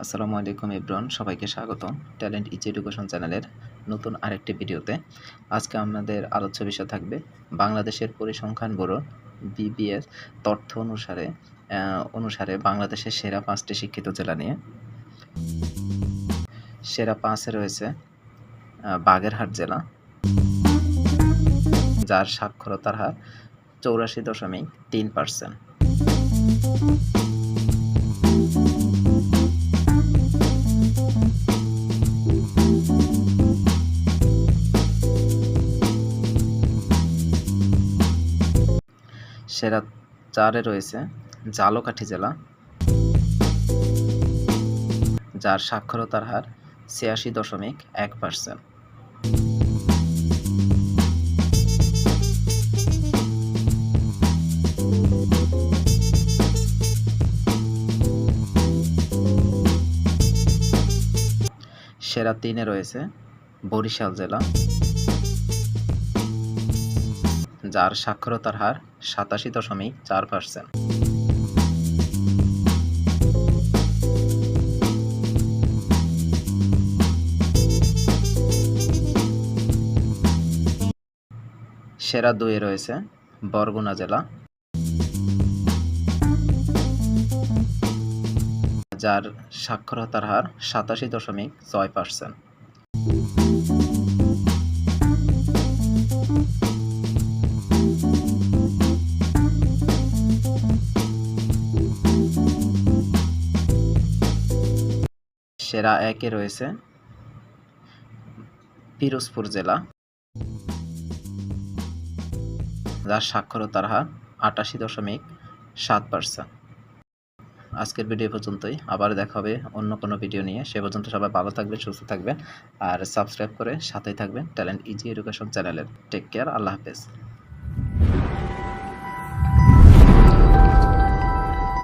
আসসালামু আলাইকুম ইব্রন সবাইকে স্বাগতম ট্যালেন্ট ইচ এডুকেশন চ্যানেলের নতুন আরেকটি ভিডিওতে। আজকে আমাদের আলোচ্য বিষয় থাকবে বাংলাদেশের পরিসংখ্যান ব্যুরো বিবিএস তথ্য অনুসারে অনুসারে বাংলাদেশের সেরা পাঁচটি শিক্ষিত জেলা নিয়ে। সেরা পাঁচে রয়েছে বাগেরহাট জেলা, যার সাক্ষরতার হার চৌরাশি দশমিক তিন পার্সেন্ট। সেরা চারে রয়েছে জালকাঠি জেলা। যার সাক্ষরতার হার ছিয়াশি দশমিক এক পার্সেন্ট সেরা তিনে রয়েছে বরিশাল জেলা। যার সাক্ষরতার হার সাতাশি দশমিক চার পার্সেন্ট সেরা দুয়ে রয়েছে বরগুনা জেলা। যার সাক্ষরতার হার সাতাশি দশমিক ছয় পার্সেন্ট সেরা একে রয়েছে পিরোজপুর জেলা। যার সাক্ষরতার হার আটাশি দশমিক সাত পার্সেন্ট। আজকের ভিডিও পর্যন্তই। আবার দেখা হবে অন্য কোনো ভিডিও নিয়ে। সে পর্যন্ত সবাই ভালো থাকবেন, সুস্থ থাকবেন। আর সাবস্ক্রাইব করে সাথেই থাকবেন ট্যালেন্ট ইজি এডুকেশন চ্যানেলের। টেক কেয়ার, আল্লাহ হাফেজ।